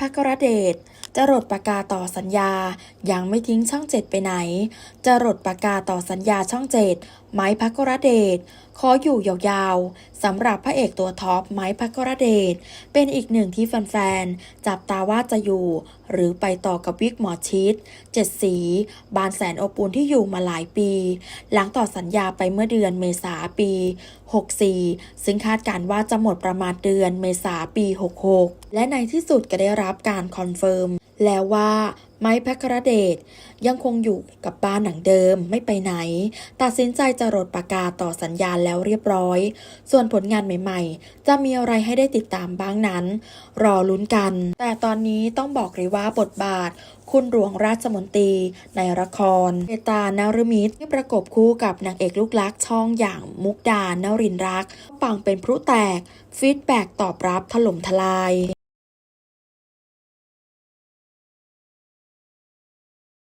พักรเดชจะรดประกาต่อสัญญา ยังไม่ทิ้งช่องเจ็ดไปไหน จะรดประกาต่อสัญญาช่องเจ็ดไม้พักรเดชขออยู่ยาวๆสำหรับพระเอกตัวท็อปไม้พักรเดชเป็นอีกหนึ่งที่แฟนๆจับตาว่าจะอยู่ หรือไปต่อกับวิกหมอชิดเจ็ดสี บานแสนอบอุ่นที่อยู่มาหลายปี หลังต่อสัญญาไปเมื่อเดือนเมษาปี 64 ซึ่งคาดการว่าจะหมดประมาณเดือนเมษาปี 66 และในที่สุดก็ได้รับการคอนเฟิร์มแล้วว่าไม้พัครเดชยังคงอยู่กับบ้านหนังเดิมไม่ไปไหน ตัดสินใจจะรดประกาศต่อสัญญาณแล้วเรียบร้อย ส่วนผลงานใหม่ๆ จะมีอะไรให้ได้ติดตามบ้างนั้น รอลุ้นกัน แต่ตอนนี้ต้องบอกเลยว่าบทบาท คุณหลวงราชมนตรีในละครเอตานารมิตรที่ประกบคู่กับนางเอกลูกลักช่องอย่างมุกดานรินรัก ปังเป็นพลุแตกฟีดแบ็กตอบรับถล่มทลาย